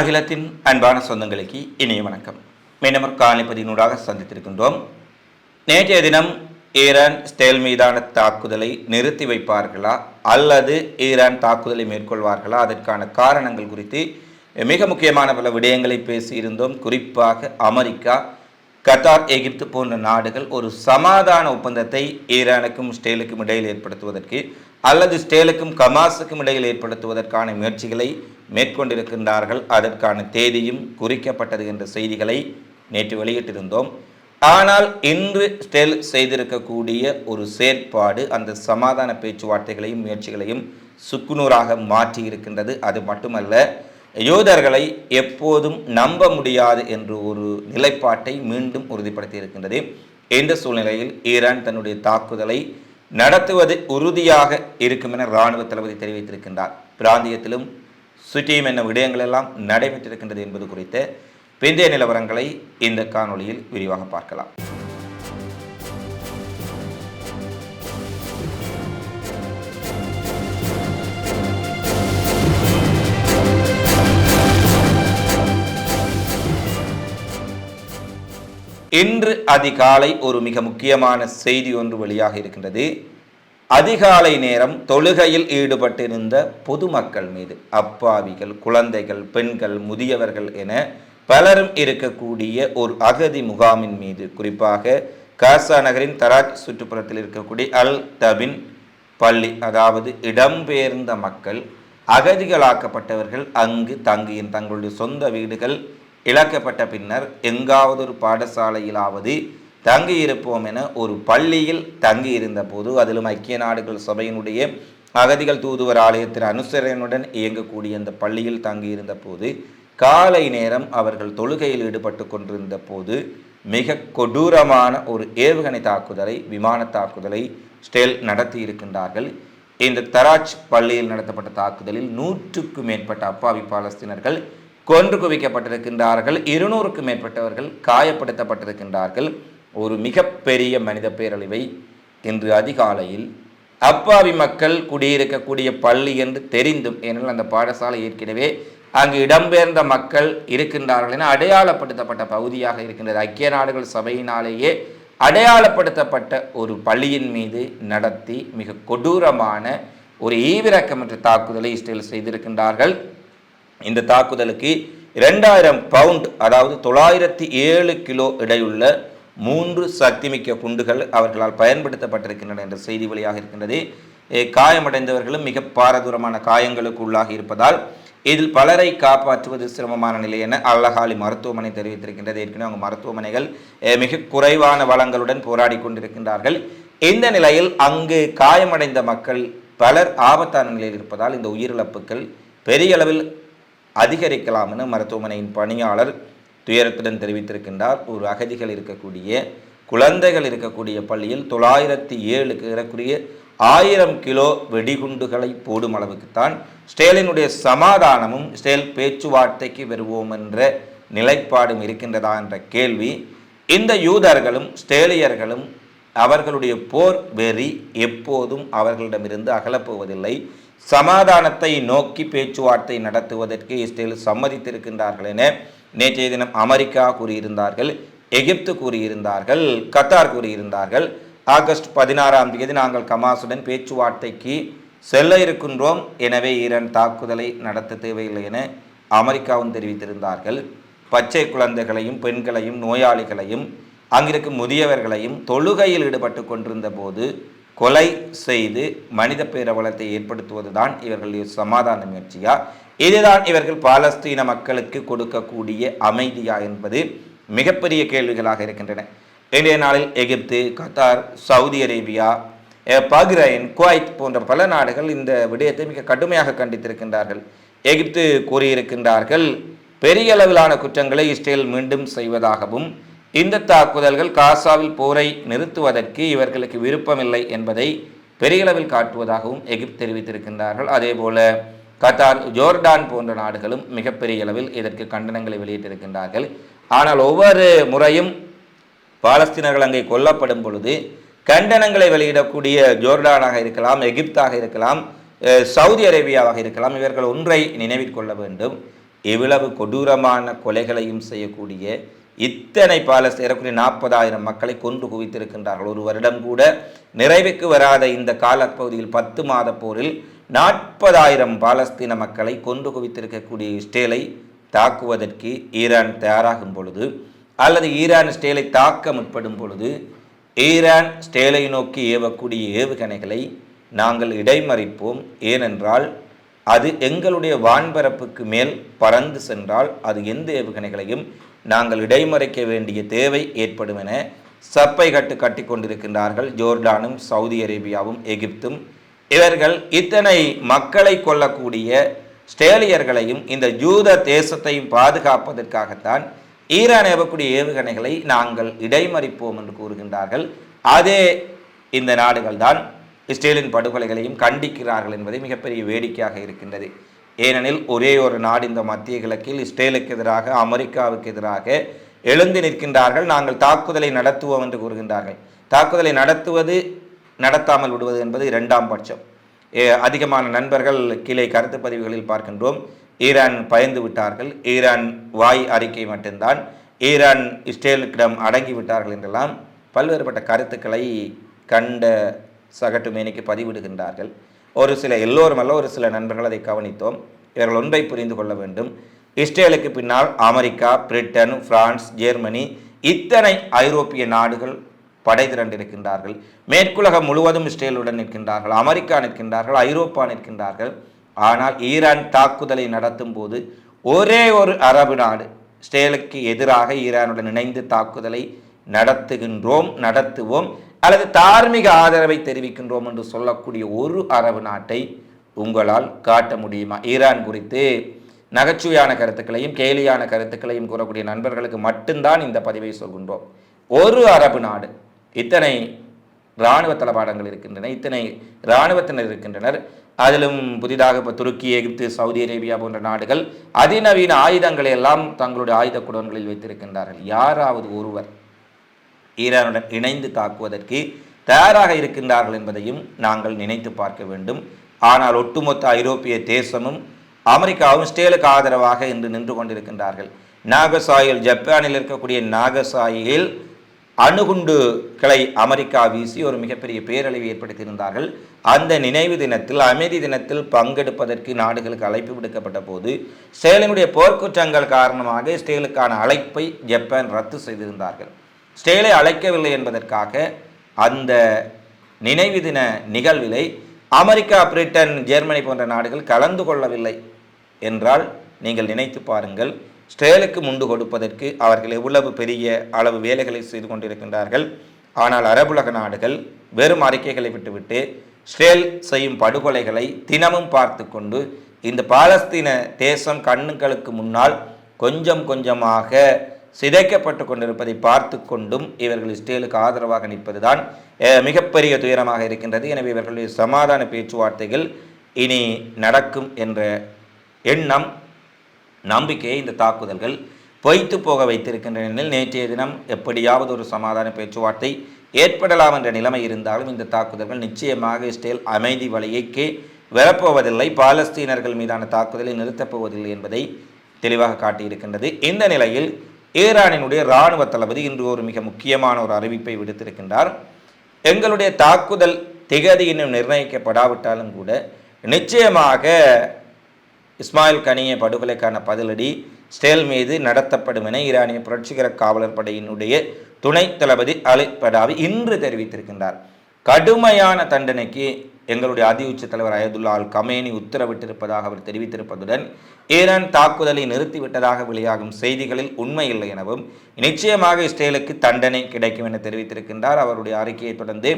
அகிலத்தின் அன்பான சொந்தங்களுக்கு இனிய வணக்கம். மீனவர் காணிப்பதினூடாக சந்தித்திருக்கின்றோம். நேற்றைய தினம் ஈரான் ஸ்டேல் மீதான தாக்குதலை நிறுத்தி வைப்பார்களா அல்லது ஈரான் தாக்குதலை மேற்கொள்வார்களா? அதற்கான காரணங்கள் குறித்து மிக முக்கியமான பல விடயங்களை பேசியிருந்தோம். குறிப்பாக அமெரிக்கா கத்தார் எகிப்து போன்ற நாடுகள் ஒரு சமாதான ஒப்பந்தத்தை ஈரானுக்கும் ஸ்டேலுக்கும் இடையில் ஏற்படுத்துவதற்கு அல்லது ஸ்டேலுக்கும் கமாஸுக்கும் இடையில் ஏற்படுத்துவதற்கான முயற்சிகளை மேற்கொண்டிருக்கின்றார்கள். அதற்கான தேதியும் குறிக்கப்பட்டது என்ற செய்திகளை நேற்று வெளியிட்டிருந்தோம். ஆனால் இன்று ஸ்டெல் செய்திருக்கக்கூடிய ஒரு செயற்பாடு அந்த சமாதான பேச்சுவார்த்தைகளையும் முயற்சிகளையும் சுக்குநூறாக மாற்றி இருக்கின்றது அது மட்டுமல்ல யூதர்களை எப்போதும் நம்ப முடியாது என்று ஒரு நிலைப்பாட்டை மீண்டும் உறுதிப்படுத்தி இருக்கின்றது இந்த சூழ்நிலையில் ஈரான் தன்னுடைய தாக்குதலை நடத்துவது உறுதியாக இருக்கும் என இராணுவ தளபதி தெரிவித்திருக்கின்றார். பிராந்தியத்திலும் சுற்றியும் என்ன விடயங்கள் எல்லாம் நடைபெற்றிருக்கின்றது என்பது குறித்த பிந்தைய நிலவரங்களை இந்த காணொளியில் விரிவாக பார்க்கலாம். இன்று அதிகாலை ஒரு மிக முக்கியமான செய்தி ஒன்று வெளியாக இருக்கின்றது. அதிகாலை நேரம் தொழுகையில் ஈடுபட்டிருந்த பொதுமக்கள் மீது அப்பாவிகள் குழந்தைகள் பெண்கள் முதியவர்கள் என பலரும் இருக்கக்கூடிய ஒரு அகதி முகாமின் மீது குறிப்பாக காசா நகரின் தராஜ் சுற்றுப்புறத்தில் இருக்கக்கூடிய அல் தபின் பள்ளி அதாவது இடம்பெயர்ந்த மக்கள் அகதிகளாக்கப்பட்டவர்கள் அங்கு தங்கியின் தங்களுடைய சொந்த வீடுகள் இழக்கப்பட்ட பின்னர் எங்காவது ஒரு பாடசாலையிலாவது தங்கியிருப்போம் என ஒரு பள்ளியில் தங்கியிருந்த போது அதிலும் ஐக்கிய நாடுகள் சபையினுடைய அகதிகள் தூதுவர் ஆலயத்தின் அனுசரணையுடன் இயங்கக்கூடிய அந்த பள்ளியில் தங்கியிருந்த போது காலை நேரம் அவர்கள் தொழுகையில் ஈடுபட்டு கொண்டிருந்த போது மிக கொடூரமான ஒரு ஏவுகணை தாக்குதலை விமான தாக்குதலை ஸ்டெல் நடத்தி இருக்கின்றார்கள். இந்த தராஜ் பள்ளியில் நடத்தப்பட்ட தாக்குதலில் நூற்றுக்கும் மேற்பட்ட அப்பாவி பாலஸ்தீனர்கள் கொன்று குவிக்கப்பட்டிருக்கின்றார்கள். இருநூறுக்கும் மேற்பட்டவர்கள் காயப்படுத்தப்பட்டிருக்கின்றார்கள். ஒரு மிகப்பெரிய மனித பேரழிவை இன்று அதிகாலையில் அப்பாவி மக்கள் குடியிருக்கக்கூடிய பள்ளி என்று தெரிந்தும் ஏனெனில் அந்த பாடசாலை ஏற்கனவே அங்கு இடம்பெயர்ந்த மக்கள் இருக்கின்றார்கள் என அடையாளப்படுத்தப்பட்ட பகுதியாக இருக்கின்றது. ஐக்கிய நாடுகள் சபையினாலேயே அடையாளப்படுத்தப்பட்ட ஒரு பள்ளியின் மீது நடத்தி மிக கொடூரமான ஒரு ஈவிரக்கமற்ற தாக்குதலை இஸ்ரேல் செய்திருக்கின்றார்கள். இந்த தாக்குதலுக்கு இரண்டாயிரம் பவுண்ட் அதாவது தொள்ளாயிரத்தி ஏழு கிலோ இடையுள்ள மூன்று சக்திமிக்க குண்டுகள் அவர்களால் பயன்படுத்தப்பட்டிருக்கின்றன என்ற செய்தி வழியாக இருக்கின்றது. காயமடைந்தவர்களும் மிக பாரதூரமான காயங்களுக்கு உள்ளாகி இருப்பதால் இதில் பலரை காப்பாற்றுவது சிரமமான நிலை என அல்லஹாலி மருத்துவமனை தெரிவித்திருக்கின்றது. ஏற்கனவே அவங்க மருத்துவமனைகள் மிக குறைவான வளங்களுடன் போராடி கொண்டிருக்கின்றார்கள். இந்த நிலையில் அங்கு காயமடைந்த மக்கள் பலர் ஆபத்தான நிலையில் இருப்பதால் இந்த உயிரிழப்புகள் பெரிய அளவில் அதிகரிக்கலாம் என மருத்துவமனையின் பணியாளர் துயரத்துடன் தெரிவித்திருக்கின்றார். ஒரு அகதிகள் இருக்கக்கூடிய குழந்தைகள் இருக்கக்கூடிய பள்ளியில் தொள்ளாயிரத்தி ஏழுக்கு ஏறக்குரிய ஆயிரம் கிலோ வெடிகுண்டுகளை போடும் அளவுக்குத்தான் ஸ்டேலினுடைய சமாதானமும் ஸ்டேல் பேச்சுவார்த்தைக்கு வருவோம் என்ற நிலைப்பாடும் இருக்கின்றதா என்ற கேள்வி. இந்த யூதர்களும் ஸ்டேலியர்களும் அவர்களுடைய போர் வெறி எப்போதும் அவர்களிடமிருந்து அகலப்போவதில்லை. சமாதானத்தை நோக்கி பேச்சுவார்த்தை நடத்துவதற்கு இஸ்ரேல் சம்மதித்திருக்கின்றார்கள் என நேற்றைய தினம் அமெரிக்கா கூறியிருந்தார்கள் எகிப்து கூறியிருந்தார்கள் கத்தார் கூறியிருந்தார்கள். ஆகஸ்ட் பதினாறாம் தேதி நாங்கள் கமாசுடன் பேச்சுவார்த்தைக்கு செல்ல இருக்கின்றோம். எனவே ஈரான் தாக்குதலை நடத்த தேவையில்லை என அமெரிக்காவும் தெரிவித்திருந்தார்கள். பச்சை குழந்தைகளையும் பெண்களையும் நோயாளிகளையும் அங்கிருக்கும் முதியவர்களையும் தொழுகையில் ஈடுபட்டு கொண்டிருந்த போது கொலை செய்து மனித பேரவலத்தை ஏற்படுத்துவதுதான் இவர்களுடைய சமாதான முயற்சியா? இதுதான் இவர்கள் பாலஸ்தீன மக்களுக்கு கொடுக்கக்கூடிய அமைதியா என்பது மிகப்பெரிய கேள்விகளாக இருக்கின்றன. இன்றைய நாளில் Egypt Qatar Saudi Arabia Bahrain Kuwait போன்ற பல நாடுகள் இந்த விடயத்தை மிக கடுமையாக கண்டித்திருக்கின்றார்கள். எகிப்து கூறியிருக்கின்றார்கள் பெரிய அளவிலான குற்றங்களை இஸ்ரேல் மீண்டும் செய்வதாகவும் இந்த தாக்குதல்கள் காசாவில் போரை நிறுத்துவதற்கு இவர்களுக்கு விருப்பமில்லை என்பதை பெரியளவில் காட்டுவதாகவும் எகிப்து தெரிவித்திருக்கின்றார்கள். அதேபோல கத்தார் ஜோர்டான் போன்ற நாடுகளும் மிகப்பெரிய அளவில் இதற்கு கண்டனங்களை வெளியிட்டிருக்கின்றார்கள். ஆனால் ஒவ்வொரு முறையும் பாலஸ்தீனர்கள் அங்கே கொல்லப்படும் பொழுது கண்டனங்களை வெளியிடக்கூடிய ஜோர்டானாக இருக்கலாம் எகிப்தாக இருக்கலாம் சவுதி அரேபியாவாக இருக்கலாம் இவர்கள் ஒன்றை நினைவில் கொள்ள வேண்டும். இவ்வளவு கொடூரமான கொலைகளையும் செய்யக்கூடிய இத்தனை பாலஸ் ஏறக்குறைய நாற்பதாயிரம் மக்களை கொன்று குவித்திருக்கின்றார்கள். ஒரு வருடம் கூட நிறைவுக்கு வராத இந்த காலப்பகுதியில் பத்து மாத போரில் நாற்பதாயிரம் பாலஸ்தீன மக்களை கொன்று குவித்திருக்கக்கூடிய இஸ்ரேலை தாக்குவதற்கு ஈரான் தயாராகும் பொழுது அல்லது ஈரான் ஸ்டேலை தாக்க முற்படும் பொழுது ஈரான் ஸ்டேலை நோக்கி ஏவக்கூடிய ஏவுகணைகளை நாங்கள் இடைமறிப்போம். ஏனென்றால் அது எங்களுடைய வான்பரப்புக்கு மேல் பறந்து சென்றால் அது எந்த ஏவுகணைகளையும் நாங்கள் இடைமறைக்க வேண்டிய தேவை ஏற்படும் என சப்பை கட்டு கட்டி கொண்டிருக்கின்றார்கள் ஜோர்டானும் சவுதி அரேபியாவும் எகிப்தும். இவர்கள் இத்தனை மக்களை கொல்லக்கூடிய ஸ்டேலியர்களையும் இந்த ஜூத தேசத்தையும் பாதுகாப்பதற்காகத்தான் ஈரான் ஏவக்கூடிய ஏவுகணைகளை நாங்கள் இடைமறிப்போம் என்று கூறுகின்றார்கள். அதே இந்த நாடுகள்தான் இஸ்ரேலின் படுகொலைகளையும் கண்டிக்கிறார்கள் என்பதை மிகப்பெரிய வேடிக்கையாக இருக்கின்றது. ஏனெனில் ஒரே ஒரு நாடு இந்த மத்திய கிழக்கில் இஸ்ரேலுக்கு எதிராக அமெரிக்காவுக்கு எதிராக எழுந்து நிற்கின்றார்கள். நாங்கள் தாக்குதலை நடத்துவோம் என்று கூறுகின்றார்கள். தாக்குதலை நடத்துவது நடத்தாமல் விடுவது என்பது இரண்டாம் பட்சம். அதிகமான நண்பர்கள் கீழே கருத்து பதிவுகளில் பார்க்கின்றோம். ஈரான் பயந்து விட்டார்கள். ஈரான் வாய் அறிக்கை மட்டும்தான். ஈரான் இஸ்ரேலுக்கிடம் அடங்கி விட்டார்கள் என்றெல்லாம் பல்வேறுபட்ட கருத்துக்களை கண்ட சகட்டு மேனிக்கு பதிவிடுகின்றார்கள். ஒரு சில எல்லோரும் அல்ல ஒரு சில நண்பர்கள் அதை கவனித்தோம். இவர்கள் ஒன்றை புரிந்து கொள்ள வேண்டும். இஸ்ரேலுக்கு பின்னால் அமெரிக்கா பிரிட்டன் பிரான்ஸ் ஜெர்மனி இத்தனை ஐரோப்பிய நாடுகள் படை திரண்டிருக்கின்றார்கள். மேற்குலகம் முழுவதும் இஸ்ரேலுடன் நிற்கின்றார்கள். அமெரிக்கா நிற்கின்றார்கள். ஐரோப்பா நிற்கின்றார்கள். ஆனால் ஈரான் தாக்குதலை நடத்தும் போது ஒரே ஒரு அரபு நாடு இஸ்ரேலுக்கு எதிராக ஈரானுடன் இணைந்து தாக்குதலை நடத்துகின்றோம் நடத்துவோம். அல்லது தார்மீக ஆதரவை தெரிவிக்கின்றோம் என்று சொல்லக்கூடிய ஒரு அரபு நாட்டை உங்களால் காட்ட முடியுமா? ஈரான் குறித்து நகைச்சுவையான கருத்துக்களையும் கேலியான கருத்துக்களையும் கூறக்கூடிய நண்பர்களுக்கு மட்டும்தான் இந்த பதிவை சொல்கின்றோம். ஒரு அரபு நாடு இத்தனை இராணுவ தளபாடங்கள் இருக்கின்றன இத்தனை இராணுவத்தினர் இருக்கின்றனர் அதிலும் புதிதாக இப்போ துருக்கி எகிப்து சவுதி அரேபியா போன்ற நாடுகள் அதிநவீன ஆயுதங்களை எல்லாம் தங்களுடைய ஆயுத குடன்களில் வைத்திருக்கின்றார்கள். யாராவது ஒருவர் ஈரானுடன் இணைந்து தாக்குவதற்கு தயாராக இருக்கின்றார்கள் என்பதையும் நாங்கள் நினைத்து பார்க்க வேண்டும். ஆனால் ஒட்டுமொத்த ஐரோப்பிய தேசமும் அமெரிக்காவும் ஸ்டேலுக்கு ஆதரவாக இன்று நின்று கொண்டிருக்கின்றார்கள். நாகசாயில் ஜப்பானில் இருக்கக்கூடிய நாகசாயில் அணுகுண்டுகளை அமெரிக்கா வீசி ஒரு மிகப்பெரிய பேரழிவை ஏற்படுத்தியிருந்தார்கள். அந்த நினைவு தினத்தில் அமைதி தினத்தில் பங்கெடுப்பதற்கு நாடுகளுக்கு அழைப்பு விடுக்கப்பட்ட போது ஸ்டேலினுடைய போர்க்குற்றங்கள் காரணமாக ஸ்டேலுக்கான அழைப்பை ஜப்பான் ரத்து செய்திருந்தார்கள். ஸ்டேலை அழைக்கவில்லை என்பதற்காக அந்த நினைவு தின நிகழ்விலை அமெரிக்கா பிரிட்டன் ஜெர்மனி போன்ற நாடுகள் கலந்து கொள்ளவில்லை என்றால் நீங்கள் நினைத்து பாருங்கள். ஸ்டேலுக்கு முண்டு கொடுப்பதற்கு அவர்கள் எவ்வளவு பெரிய அளவு வேலைகளை செய்து கொண்டிருக்கின்றார்கள். ஆனால் அரபுலக நாடுகள் வெறும் அறிக்கைகளை விட்டுவிட்டு ஸ்டேல் செய்யும் படுகொலைகளை தினமும் பார்த்து கொண்டு இந்த பாலஸ்தீன தேசம் கண்ணுகளுக்கு முன்னால் கொஞ்சம் கொஞ்சமாக சிதைக்கப்பட்டு கொண்டிருப்பதை பார்த்து கொண்டும் இவர்கள் இஸ்ரேலுக்கு ஆதரவாக நிற்பதுதான் மிகப்பெரிய துயரமாக இருக்கின்றது. எனவே இவர்களுடைய சமாதான பேச்சுவார்த்தைகள் இனி நடக்கும் என்ற எண்ணம் நம்பிக்கையை இந்த தாக்குதல்கள் பொய்த்து போக வைத்திருக்கின்ற நிலையில் நேற்றைய தினம் எப்படியாவது ஒரு சமாதான பேச்சுவார்த்தை ஏற்படலாம் என்ற நிலைமை இருந்தாலும் இந்த தாக்குதல்கள் நிச்சயமாக இஸ்ரேல் அமைதி வழியைக்கே வரப்போவதில்லை. பாலஸ்தீனர்கள் மீதான தாக்குதலை நிறுத்தப் போவதில்லை என்பதை தெளிவாக காட்டியிருக்கின்றது. இந்த நிலையில் ஈரானினுடைய இராணுவ தளபதி இன்று ஒரு மிக முக்கியமான ஒரு அறிவிப்பை விடுத்திருக்கின்றார். எங்களுடைய தாக்குதல் திகதி இன்னும் நிர்ணயிக்கப்படாவிட்டாலும் கூட நிச்சயமாக இஸ்மாயில் கனிய படுகொலைக்கான பதிலடி ஸ்டேல் மீது நடத்தப்படும் என ஈரானிய புரட்சிகர காவலர் படையினுடைய துணை தளபதி அலி படாவி இன்று தெரிவித்திருக்கின்றார். கடுமையான தண்டனைக்கு எங்களுடைய அதி உச்ச தலைவர் அயதுல்லா அல் கமேனி உத்தரவிட்டிருப்பதாக அவர் தெரிவித்திருப்பதுடன் ஈரான் தாக்குதலை நிறுத்திவிட்டதாக வெளியாகும் செய்திகளில் உண்மை இல்லை எனவும் நிச்சயமாக இஸ்ரேலுக்கு தண்டனை கிடைக்கும் என தெரிவித்திருக்கின்றார். அவருடைய அறிக்கையை தொடர்ந்து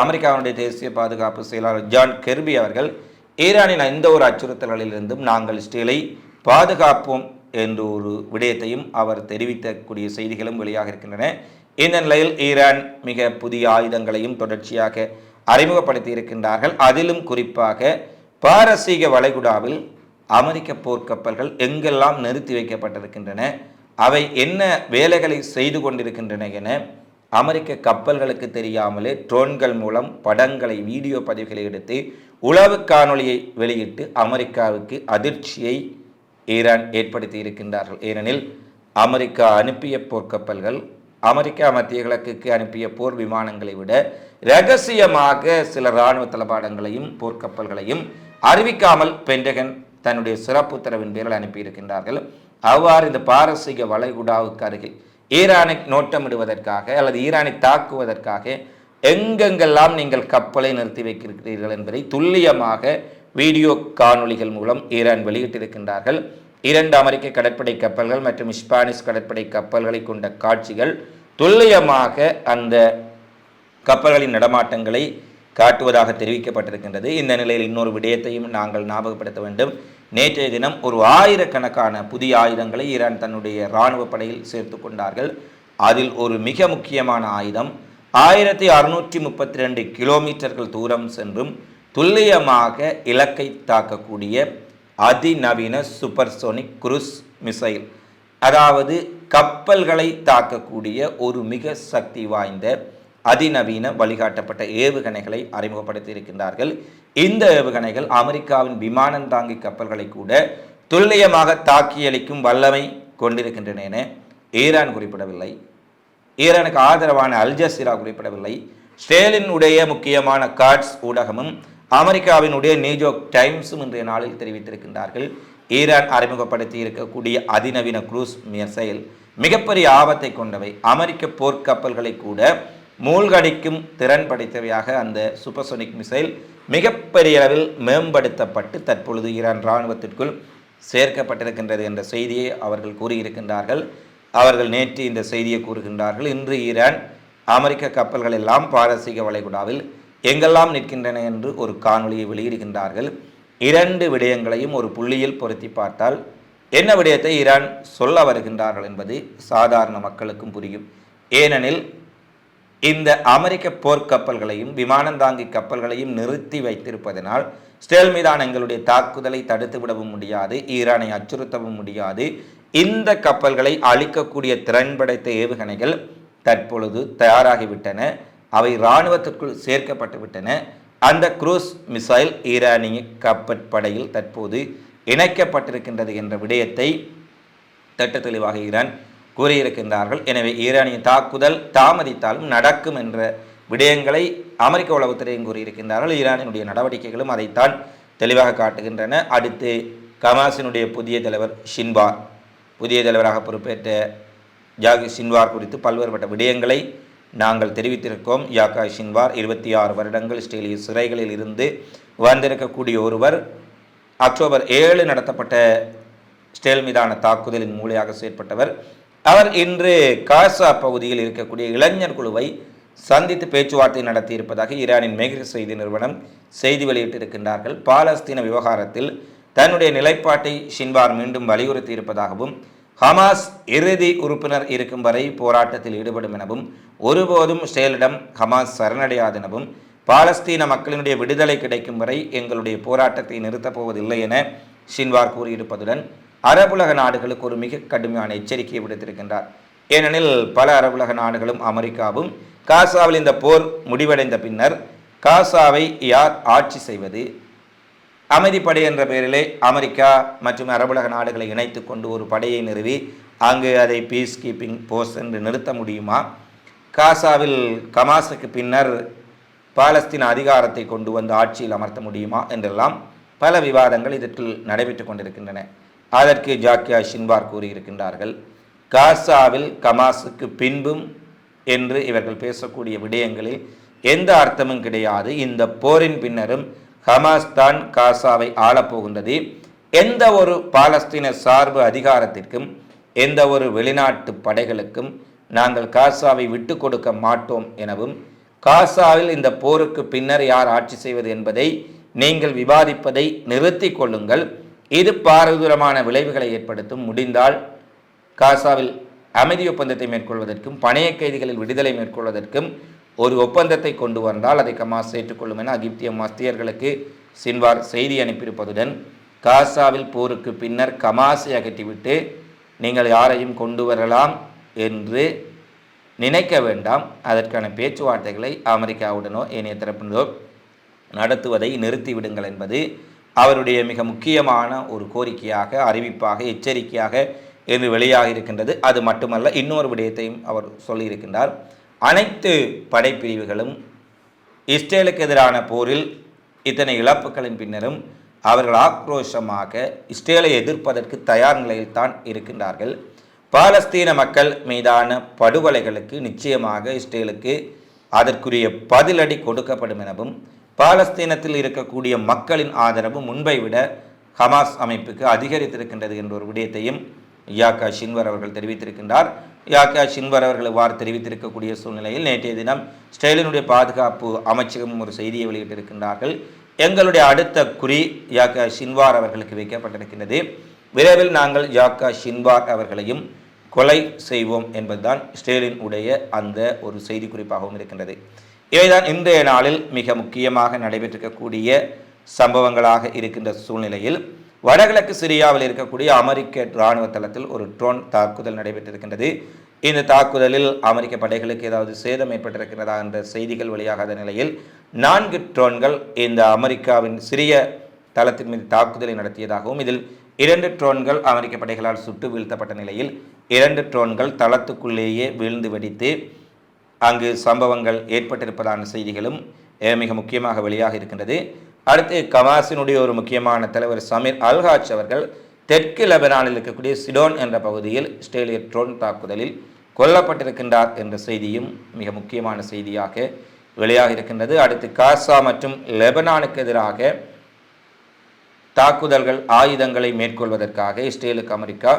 அமெரிக்காவுடைய தேசிய பாதுகாப்பு செயலாளர் ஜான் கெர்பி அவர்கள் ஈரானின் எந்த ஒரு அச்சுறுத்தல்களிலிருந்தும் நாங்கள் இஸ்ரேலை பாதுகாப்போம் என்ற ஒரு விடயத்தையும் அவர் தெரிவித்தக்கூடிய செய்திகளும் வெளியாக இருக்கின்றன இந்த நிலையில் ஈரான் மிக புதிய ஆயுதங்களையும் தொடர்ச்சியாக அறிமுகப்படுத்தி இருக்கின்றார்கள் அதிலும் குறிப்பாக பாரசீக வளைகுடாவில் அமெரிக்க போர்க்கப்பல்கள் எங்கெல்லாம் நிறுத்தி வைக்கப்பட்டிருக்கின்றன அவை என்ன வேலைகளை செய்து கொண்டிருக்கின்றன என அமெரிக்க கப்பல்களுக்கு தெரியாமலே ட்ரோன்கள் மூலம் படங்களை வீடியோ பதிவுகளை எடுத்து உளவு காணொலியை வெளியிட்டு அமெரிக்காவுக்கு அதிர்ச்சியை ஈரான் ஏற்படுத்தி இருக்கின்றார்கள் ஏனெனில் அமெரிக்கா அனுப்பிய போர்க்கப்பல்கள் அமெரிக்கா மத்திய கிழக்குக்கு அனுப்பிய போர் விமானங்களை விட ரகசியமாக சில இராணுவ தளபாடங்களையும் போர்க்கப்பல்களையும் அறிவிக்காமல் பென்டகன் தன்னுடைய சிறப்பு உத்தரவின் பேரில் அனுப்பியிருக்கின்றார்கள். அவ்வாறு இந்த பாரசீக வளைகுடாவுக்கு அருகில் ஈரானை நோட்டமிடுவதற்காக அல்லது ஈரானை தாக்குவதற்காக எங்கெங்கெல்லாம் நீங்கள் கப்பலை நிறுத்தி வைக்கிறீர்கள் என்பதை துல்லியமாக வீடியோ காணொளிகள் மூலம் ஈரான் வெளியிட்டிருக்கின்றார்கள். இரண்டு அமெரிக்க கடற்படை கப்பல்கள் மற்றும் ஸ்பானிஷ் கடற்படை கப்பல்களை கொண்ட காட்சிகள் துல்லியமாக அந்த கப்பல்களின் நடமாட்டங்களை காட்டுவதாக தெரிவிக்கப்பட்டிருக்கின்றது. இந்த நிலையில் இன்னொரு விடயத்தையும் நாங்கள் ஞாபகப்படுத்த வேண்டும். நேற்றைய தினம் ஒரு ஆயிரக்கணக்கான புதிய ஆயுதங்களை ஈரான் தன்னுடைய இராணுவ படையில் சேர்த்து கொண்டார்கள். அதில் ஒரு மிக முக்கியமான ஆயுதம் ஆயிரத்தி அறுநூற்றி முப்பத்தி ரெண்டு கிலோமீட்டர்கள் தூரம் சென்றும் துல்லியமாக இலக்கை தாக்கக்கூடிய அதிநவீன சூப்பர்சோனிக் குரூஸ் மிசைல் அதாவது கப்பல்களை தாக்கக்கூடிய ஒரு மிக சக்தி வாய்ந்த அதிநவீன வழிகாட்டப்பட்ட ஏவுகணைகளை அறிமுகப்படுத்தி இருக்கின்றார்கள் இந்த ஏவுகணைகள் அமெரிக்காவின் விமானம் தாங்கி கப்பல்களை கூட துல்லியமாக தாக்கியளிக்கும் வல்லமை கொண்டிருக்கின்றன என ஈரான் குறிப்பிடவில்லை. ஈரானுக்கு ஆதரவான அல்ஜசிரா குறிப்பிடவில்லை குறிப்பிடவில்லை. ஸ்டேலினுடைய முக்கியமான கார்ட்ஸ் ஊடகமும் அமெரிக்காவினுடைய நியூயோர்க் டைம்ஸும் இன்றைய நாளில் தெரிவித்திருக்கின்றார்கள். ஈரான் அறிமுகப்படுத்தி இருக்கக்கூடிய அதிநவீன குரூஸ் மிசைல் மிகப்பெரிய ஆபத்தை கொண்டவை. அமெரிக்க போர்க்கப்பல்களை கூட மூழ்கடிக்கும் திறன் படைத்தவையாக அந்த சூப்பர்சோனிக் மிசைல் மிகப்பெரிய அளவில் மேம்படுத்தப்பட்டு தற்பொழுது ஈரான் இராணுவத்திற்குள் சேர்க்கப்பட்டிருக்கின்றது என்ற செய்தியை அவர்கள் கூறியிருக்கின்றார்கள். அவர்கள் நேற்று இந்த செய்தியை கூறுகின்றார்கள். இன்று ஈரான் அமெரிக்க கப்பல்கள் எல்லாம் பாரசீக வளைகுடாவில் எங்கெல்லாம் நிற்கின்றன என்று ஒரு காணொளியை வெளியிடுகின்றார்கள். இரண்டு விடயங்களையும் ஒரு புள்ளியில் பொருத்தி பார்த்தால் என்ன விடயத்தை ஈரான் சொல்ல வருகின்றார்கள் என்பது சாதாரண மக்களுக்கும் புரியும். ஏனெனில் இந்த அமெரிக்க போர்க்கப்பல்களையும் விமானந்தாங்கி கப்பல்களையும் நிறுத்தி வைத்திருப்பதனால் ஸ்டேல் மீதான எங்களுடைய தாக்குதலை தடுத்து விடவும் முடியாது ஈரானை அச்சுறுத்தவும் முடியாது. இந்த கப்பல்களை அழிக்கக்கூடிய திறன் படைத்த ஏவுகணைகள் தற்பொழுது தயாராகிவிட்டன. அவை இராணுவத்திற்குள் சேர்க்கப்பட்டுவிட்டன அந்த குரூஸ் மிசைல் ஈரானிய கப்பற்படையில் தற்போது இணைக்கப்பட்டிருக்கின்றது என்ற விடயத்தை திட்ட தெளிவாக ஈரான் கூறியிருக்கின்றார்கள். எனவே ஈரானிய தாக்குதல் தாமதித்தாலும் நடக்கும் என்ற விடயங்களை அமெரிக்க உளவுத்துறையும் கூறியிருக்கின்றார்கள். ஈரானினுடைய நடவடிக்கைகளும் அதைத்தான் தெளிவாக காட்டுகின்றன. அடுத்து கமாசினுடைய புதிய தலைவர் ஷின்வார். புதிய தலைவராக பொறுப்பேற்ற ஜாகி ஷின்வார் குறித்து பல்வேறுபட்ட விடயங்களை நாங்கள் தெரிவித்திருக்கோம். யாக்கா ஷின்வார் இருபத்தி ஆறு வருடங்கள் ஸ்டேலிய சிறைகளில் இருந்து வந்திருக்கக்கூடிய ஒருவர் அக்டோபர் ஏழு நடத்தப்பட்ட ஸ்டேல் மீதான தாக்குதலின் மூலையாக செயற்பட்டவர். அவர் இன்று காசா பகுதியில் இருக்கக்கூடிய இளைஞர் குழுவை சந்தித்து பேச்சுவார்த்தை நடத்தியிருப்பதாக ஈரானின் மேக செய்தி நிறுவனம் செய்தி வெளியிட்டிருக்கின்றார்கள். பாலஸ்தீன விவகாரத்தில் தன்னுடைய நிலைப்பாட்டை ஷின்வார் மீண்டும் வலியுறுத்தி இருப்பதாகவும் ஹமாஸ் இறுதி உறுப்பினர் இருக்கும் வரை போராட்டத்தில் ஈடுபடும் எனவும் ஒருபோதும் செயலிடம் ஹமாஸ் சரணடையாதெனவும் பாலஸ்தீன மக்களினுடைய விடுதலை கிடைக்கும் வரை எங்களுடைய போராட்டத்தை நிறுத்தப் போவதில்லை என ஷின்வார் கூறியிருப்பதுடன் அரபுலக நாடுகளுக்கு ஒரு மிக கடுமையான எச்சரிக்கையை விடுத்திருக்கின்றார். ஏனெனில் பல அரபுலக நாடுகளும் அமெரிக்காவும் காசாவில் இந்த போர் முடிவடைந்த பின்னர் காசாவை யார் ஆட்சி செய்வது அமைதிப்படை என்ற பெயரிலே அமெரிக்கா மற்றும் அரபுலக நாடுகளை இணைத்து கொண்டு ஒரு படையை நிறுவி அங்கு அதை பீஸ் கீப்பிங் போஸ்ட் என்று நிறுத்த முடியுமா? காசாவில் கமாஸுக்கு பின்னர் பாலஸ்தீன அதிகாரத்தை கொண்டு வந்து ஆட்சியில் அமர்த்த முடியுமா என்றெல்லாம் பல விவாதங்கள் இதற்குள் நடைபெற்று கொண்டிருக்கின்றன. அதற்கு ஜாக்கியா ஷின்வார் கூறியிருக்கின்றார்கள் காசாவில் கமாஸுக்கு பின்பும் என்று இவர்கள் பேசக்கூடிய விடயங்களில் எந்த அர்த்தமும் கிடையாது. இந்த போரின் பின்னரும் ஹமாஸ் தான் காசாவை ஆளப்போகின்றது. எந்த ஒரு பாலஸ்தீன சார்பு அதிகாரத்திற்கும் எந்த ஒரு வெளிநாட்டு படைகளுக்கும் நாங்கள் காசாவை விட்டு கொடுக்க மாட்டோம் எனவும் காசாவில் இந்த போருக்கு பின்னர் யார் ஆட்சி செய்வது என்பதை நீங்கள் விவாதிப்பதை நிறுத்தி கொள்ளுங்கள். இது பாரதூரமான விளைவுகளை ஏற்படுத்தும். முடிந்தால் காசாவில் அமைதி ஒப்பந்தத்தை மேற்கொள்வதற்கும் பணைய கைதிகளில் விடுதலை மேற்கொள்வதற்கும் ஒரு ஒப்பந்தத்தை கொண்டு வந்தால் அதை கமாஸ் ஏற்றுக்கொள்ளும் என அகிப்திய மஸ்தியர்களுக்கு சின்வார் செய்தி அனுப்பியிருப்பதுடன் காசாவில் போருக்கு பின்னர் கமாஸை அகற்றிவிட்டு நீங்கள் யாரையும் கொண்டு வரலாம் என்று நினைக்க வேண்டாம். அதற்கான பேச்சுவார்த்தைகளை அமெரிக்காவுடனோ ஏனைய தரப்பினரோ நடத்துவதை நிறுத்திவிடுங்கள் என்பது அவருடைய மிக முக்கியமான ஒரு கோரிக்கையாக அறிவிப்பாக எச்சரிக்கையாக என்று வெளியாக இருக்கின்றது அது மட்டுமல்ல இன்னொரு விடயத்தையும் அவர் சொல்லியிருக்கின்றார். அனைத்து படைப்பிரிவுகளும் இஸ்ரேலுக்கு எதிரான போரில் இத்தனை இழப்புகளின் பின்னரும் அவர்கள் ஆக்ரோஷமாக இஸ்ரேலை எதிர்ப்பதற்கு தயார் நிலையில் தான் இருக்கின்றார்கள். பாலஸ்தீன மக்கள் மீதான படுகொலைகளுக்கு நிச்சயமாக இஸ்ரேலுக்கு அதற்குரிய பதிலடி கொடுக்கப்படும் எனவும் பாலஸ்தீனத்தில் இருக்கக்கூடிய மக்களின் ஆதரவு முன்பை விட ஹமாஸ் அமைப்புக்கு அதிகரித்திருக்கின்றது என்ற ஒரு விடயத்தையும் யாக்கா ஷின்வர் அவர்கள் தெரிவித்திருக்கின்றார். யாக்கா ஷின்வர் அவர்கள் இவ்வாறு தெரிவித்திருக்கக்கூடிய சூழ்நிலையில் நேற்றைய தினம் ஸ்டெயிலினுடைய பாதுகாப்பு அமைச்சகம் ஒரு செய்தியை வெளியிட்டிருக்கின்றார்கள். எங்களுடைய அடுத்த குறி யாக்கா ஷின்வார் அவர்களுக்கு வைக்கப்பட்டிருக்கின்றது. விரைவில் நாங்கள் யாக்கா ஷின்வார் அவர்களையும் கொலை செய்வோம் என்பதுதான் ஸ்டேலின் உடைய அந்த ஒரு செய்தி குறிப்பாகவும் இருக்கின்றது. இவைதான் இன்றைய நாளில் மிக முக்கியமாக நடைபெற்றிருக்கக்கூடிய சம்பவங்களாக இருக்கின்ற சூழ்நிலையில் வடகிழக்கு சிரியாவில் இருக்கக்கூடிய அமெரிக்க இராணுவ தளத்தில் ஒரு ட்ரோன் தாக்குதல் நடைபெற்றிருக்கின்றது. இந்த தாக்குதலில் அமெரிக்க படைகளுக்கு ஏதாவது சேதம் ஏற்பட்டிருக்கிறதா என்ற செய்திகள் வெளியாகாத நிலையில் நான்கு ட்ரோன்கள் இந்த அமெரிக்காவின் சிறிய தளத்தின் மீது தாக்குதலை நடத்தியதாகவும் இதில் இரண்டு ட்ரோன்கள் அமெரிக்க படைகளால் சுட்டு வீழ்த்தப்பட்ட நிலையில் இரண்டு ட்ரோன்கள் தளத்துக்குள்ளேயே வீழ்ந்து வெடித்து அங்கு சம்பவங்கள் ஏற்பட்டிருப்பதான செய்திகளும் மிக முக்கியமாக வெளியாக இருக்கின்றது. அடுத்து கமாசினுடைய ஒரு முக்கியமான தலைவர் சமீர் அல்ஹாஜ் அவர்கள் தெற்கு லெபனானில் இருக்கக்கூடிய சிடோன் என்ற பகுதியில் இஸ்ரேலிய ட்ரோன் தாக்குதலில் கொல்லப்பட்டிருக்கின்றார் என்ற செய்தியும் மிக முக்கியமான செய்தியாக வெளியாக இருக்கின்றது. அடுத்து காசா மற்றும் லெபனானுக்கு எதிராக தாக்குதல்கள் ஆயுதங்களை மேற்கொள்வதற்காக இஸ்ரேலுக்கு அமெரிக்கா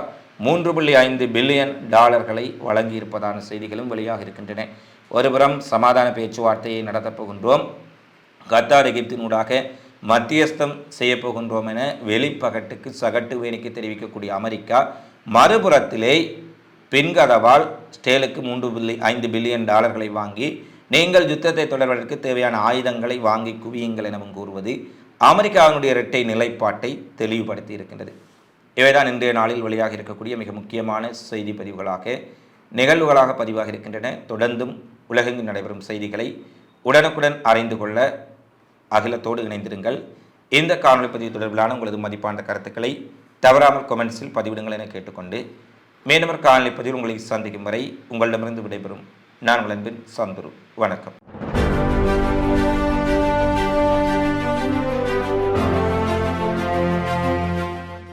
மூன்று புள்ளி ஐந்து பில்லியன் டாலர்களை வழங்கியிருப்பதான செய்திகளும் வெளியாக இருக்கின்றன. ஒருபுறம் சமாதான பேச்சுவார்த்தையை நடத்தப் போகின்றோம். கத்தார் எகிப்தினூடாக மத்தியஸ்தம் செய்யப்போகின்றோம் என வெளிப்பகட்டுக்கு சகட்டு வேணிக்கு தெரிவிக்கக்கூடிய அமெரிக்கா மறுபுறத்திலே பின்கதவால் ஸ்டேலுக்கு மூன்று பில்லி ஐந்து பில்லியன் டாலர்களை வாங்கி நீங்கள் யுத்தத்தை தொடர்வதற்கு தேவையான ஆயுதங்களை வாங்கி குவியுங்கள் எனவும் கூறுவது அமெரிக்காவினுடைய இரட்டை நிலைப்பாட்டை தெளிவுபடுத்தி இருக்கின்றது இவைதான் இன்றைய நாளில் வெளியாக இருக்கக்கூடிய மிக முக்கியமான செய்தி பதிவுகளாக நிகழ்வுகளாக பதிவாக இருக்கின்றன. தொடர்ந்தும் உலகெங்கு நடைபெறும் செய்திகளை உடனுக்குடன் அறிந்து கொள்ள அகிலத்தோடு இணைந்திருங்கள். இந்த காணொலி பதிவு தொடர்பிலான உங்களது மதிப்பான கருத்துக்களை தவறாமல் கொமெண்ட்ஸில் பதிவிடுங்கள் என கேட்டுக்கொண்டு மீண்டும் காணொலி பதிவில் உங்களை சந்திக்கும் வரை உங்களிடமிருந்து விடைபெறும். நான் உங்கள் அன்பின் சந்துரு. வணக்கம்.